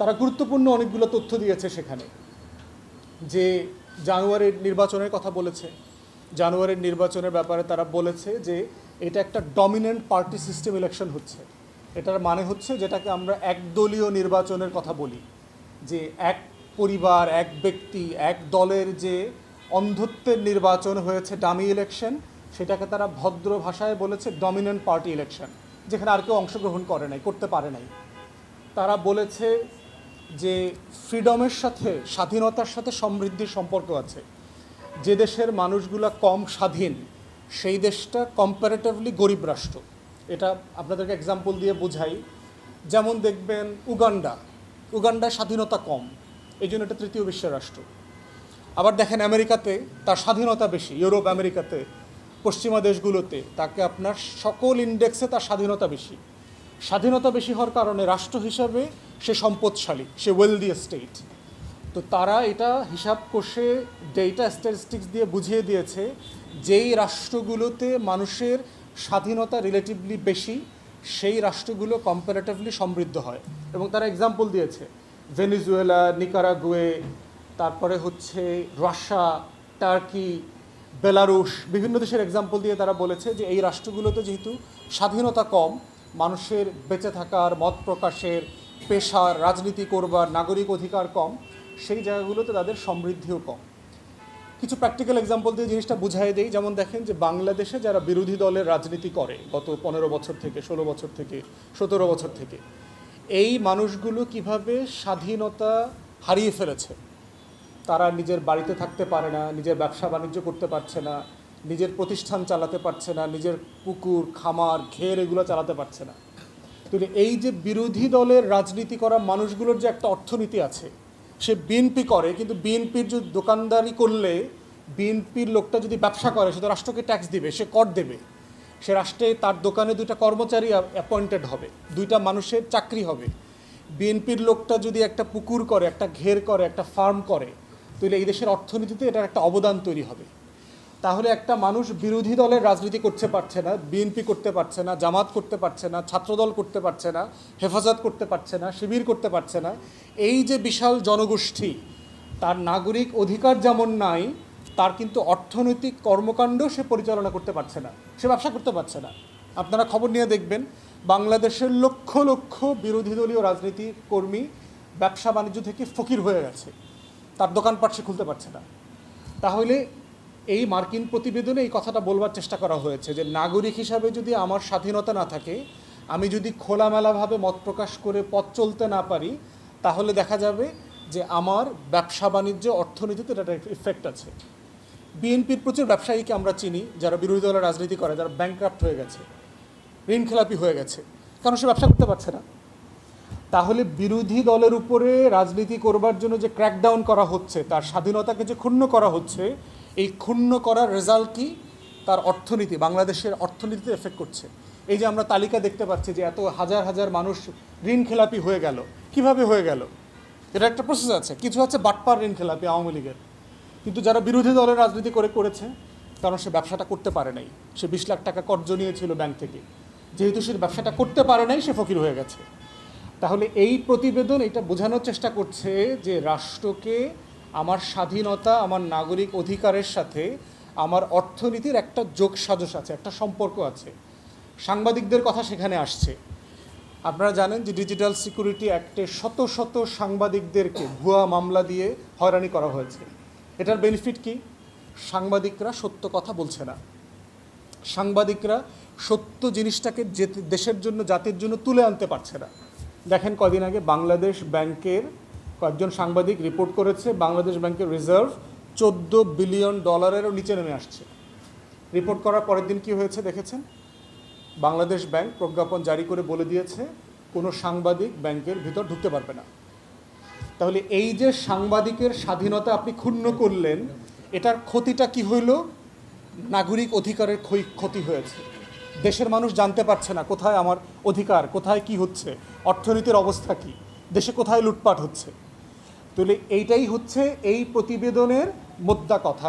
তারা গুরুত্বপূর্ণ অনেকগুলো তথ্য দিয়েছে সেখানে। যে জানুয়ারির নির্বাচনের কথা বলেছে। জানুয়ারির নির্বাচনের ব্যাপারে তারা বলেছে যে এটা একটা ডমিনেন্ট পার্টি সিস্টেম ইলেকশন হচ্ছে। এটার মানে হচ্ছে যেটাকে আমরা একদলীয় নির্বাচনের কথা বলি। যে এক পরিবার, এক ব্যক্তি, এক দলের যে অন্ধত্বের নির্বাচন হয়েছে ডামি ইলেকশন সেটাকে তারা ভদ্র ভাষায় বলেছে ডমিনেন্ট পার্টি ইলেকশন যেখানে আর কেউ অংশগ্রহণ করে নাই, করতে পারে নাই। তারা বলেছে যে ফ্রিডমের সাথে, স্বাধীনতার সাথে সমৃদ্ধির সম্পর্ক আছে। যে দেশের মানুষগুলা কম স্বাধীন, সেই দেশটা কম্পারেটিভলি গরিব রাষ্ট্র। এটা আপনাদেরকে এক্সাম্পল দিয়ে বোঝাই। যেমন দেখবেন উগান্ডা। উগান্ডায় স্বাধীনতা কম এই জন্য এটা তৃতীয় বিশ্বের রাষ্ট্র। আবার দেখেন আমেরিকাতে তার স্বাধীনতা বেশি, ইউরোপ, আমেরিকাতে। পশ্চিমা দেশগুলোতে তাকে আপনার সকল ইন্ডেক্সে তার স্বাধীনতা বেশি। স্বাধীনতা বেশি হওয়ার কারণে রাষ্ট্র হিসাবে সে সম্পদশালী, সে ওয়েলদি স্টেট তো তারা এটা হিসাব কষে ডেটা স্ট্যাটিস্টিক্স দিয়ে বুঝিয়ে দিয়েছে যেই রাষ্ট্রগুলোতে মানুষের স্বাধীনতা রিলেটিভলি বেশি, সেই রাষ্ট্রগুলো কম্পারেটিভলি সমৃদ্ধ হয়। এবং তারা এক্সাম্পল দিয়েছে ভেনিজুয়েলা নিকারাগুয়ে তারপরে হচ্ছে রাশিয়া টার্কি বেলারুশ বিভিন্ন দেশের এক্সাম্পল দিয়ে তারা বলেছে যে এই রাষ্ট্রগুলোতে যেহেতু স্বাধীনতা কম, মানুষের বেঁচে থাকার, মত প্রকাশের পেশার রাজনীতি করবার নাগরিক অধিকার কম, সেই জায়গাগুলোতে তাদের সমৃদ্ধিও কম। কিছু প্র্যাকটিক্যাল এক্সাম্পল দিয়ে জিনিসটা বুঝাই দেই। যেমন দেখেন যে বাংলাদেশে যারা বিরোধী দলের রাজনীতি করে গত পনেরো বছর থেকে, ষোলো বছর থেকে, সতেরো বছর থেকে, এই মানুষগুলো কীভাবে স্বাধীনতা হারিয়ে ফেলেছে? তারা নিজের বাড়িতে থাকতে পারে না, নিজের ব্যবসা বাণিজ্য করতে পারছে না, নিজের প্রতিষ্ঠান চালাতে পারছে না, নিজের পুকুর, খামার, ঘের এগুলো চালাতে পারছে না। তো এই যে বিরোধী দলের রাজনীতি করা মানুষগুলোর যে একটা অর্থনীতি আছে, সে বিএনপি করে, কিন্তু বিএনপির যদি দোকানদারি করলে বিএনপির লোকটা যদি ব্যবসা করে, সে তো রাষ্ট্রকে ট্যাক্স দিবে, সে কর দেবে। সে রাষ্ট্রে তার দোকানে দুইটা কর্মচারী অ্যাপয়েন্টেড হবে, দুইটা মানুষের চাকরি হবে। বিএনপির লোকটা যদি একটা পুকুর করে, একটা ঘের করে, একটা ফার্ম করে, তাহলে এই দেশের অর্থনীতিতে এটার একটা অবদান তৈরি হবে। তাহলে একটা মানুষ বিরোধী দলের রাজনীতি করতে পারছে না বিএনপি করতে পারছে না, জামাত করতে পারছে না, ছাত্রদল করতে পারছে না, হেফাজত করতে পারছে না, শিবির করতে পারছে না, এই যে বিশাল জনগোষ্ঠী, তার নাগরিক অধিকার যেমন নাই, তার কিন্তু অর্থনৈতিক কর্মকাণ্ড সে পরিচালনা করতে পারছে না, সে ব্যবসা করতে পারছে না। আপনারা খবর নিয়ে দেখবেন, বাংলাদেশের লক্ষ লক্ষ বিরোধী দলীয় রাজনীতি কর্মী ব্যবসা বাণিজ্য থেকে ফকির হয়ে গেছে, তার দোকানপাট সে খুলতে পারছে না। তাহলে এই মার্কিন প্রতিবেদনে এই কথাটা বলবার চেষ্টা করা হয়েছে যে নাগরিক হিসাবে যদি আমার স্বাধীনতা না থাকে, আমি যদি খোলামেলাভাবে মত প্রকাশ করে পথ চলতে না পারি, তাহলে দেখা যাবে যে আমার ব্যবসা বাণিজ্য, অর্থনীতিতে এটা ইফেক্ট আছে। বিএনপির প্রচুর ব্যবসায়ীকে আমরা চিনি, যারা বিরোধী দলের রাজনীতি করে, যারা ব্যাংক্রাফ্ট হয়ে গেছে, ঋণ খেলাপি হয়ে গেছে, কারণ সে ব্যবসা করতে পারছে না। তাহলে বিরোধী দলের উপরে রাজনীতি করবার জন্য যে ক্র্যাকডাউন করা হচ্ছে, তার স্বাধীনতাকে যে ক্ষুণ্ণ করা হচ্ছে এই ক্ষুণ্ণ করার রেজাল্ট কি? তার অর্থনীতি, বাংলাদেশের অর্থনীতিতে এফেক্ট করছে। এই যে আমরা তালিকা দেখতে পাচ্ছি যে এত হাজার হাজার মানুষ ঋণ খেলাপি হয়ে গেল। কীভাবে হয়ে গেল? এটা একটা প্রসেস আছে। কিছু আছে বাটপার ঋণ খেলাপি আওয়ামী লীগের। কিন্তু যারা বিরোধী দলের রাজনীতি করে করেছে, কারণ সে ব্যবসাটা করতে পারে নাই। সে বিশ লাখ টাকা কর্জ নিয়েছিল ব্যাংক থেকে। যেহেতু সে ব্যবসাটা করতে পারে নাই, সে ফকির হয়ে গেছে। তাহলে এই প্রতিবেদন এটা বোঝানোর চেষ্টা করছে যে রাষ্ট্রকে আমার স্বাধীনতা, আমার নাগরিক অধিকারের সাথে আমার অর্থনীতির একটা যোগ সাজস আছে, একটা সম্পর্ক আছে। সাংবাদিকদের কথা সেখানে আসছে। আপনারা জানেন যে ডিজিটাল সিকিউরিটি অ্যাক্টে শত শত সাংবাদিকদেরকে ভুয়া মামলা দিয়ে হয়রানি করা হয়েছে। এটার বেনিফিট কি? সাংবাদিকরা সত্য কথা বলছে না। সাংবাদিকরা সত্য জিনিসটাকে যে দেশের জন্য, জাতির জন্য তুলে আনতে পারছে না। দেখেন কদিন আগে বাংলাদেশ ব্যাংকের কয়েকজন সাংবাদিক রিপোর্ট করেছে, বাংলাদেশ ব্যাংকের রিজার্ভ চোদ্দ বিলিয়ন ডলারেরও নিচে নেমে আসছে। রিপোর্ট করার পরের দিন কি হয়েছে দেখেছেন? বাংলাদেশ ব্যাংক প্রজ্ঞাপন জারি করে বলে দিয়েছে, কোনো সাংবাদিক ব্যাংকের ভিতর ঢুকতে পারবে না। তাহলে এই যে সাংবাদিকের স্বাধীনতা আপনি ক্ষুণ্ণ করলেন, এটার ক্ষতিটা কি হইল? নাগরিক অধিকারের ক্ষতি হয়েছে। দেশের মানুষ জানতে পারছে না কোথায় আমার অধিকার, কোথায় কি হচ্ছে, অর্থনীতির অবস্থা কি, দেশে কোথায় লুটপাট হচ্ছে। তাহলে এইটাই হচ্ছে এই প্রতিবেদনের মোদ্দা কথা।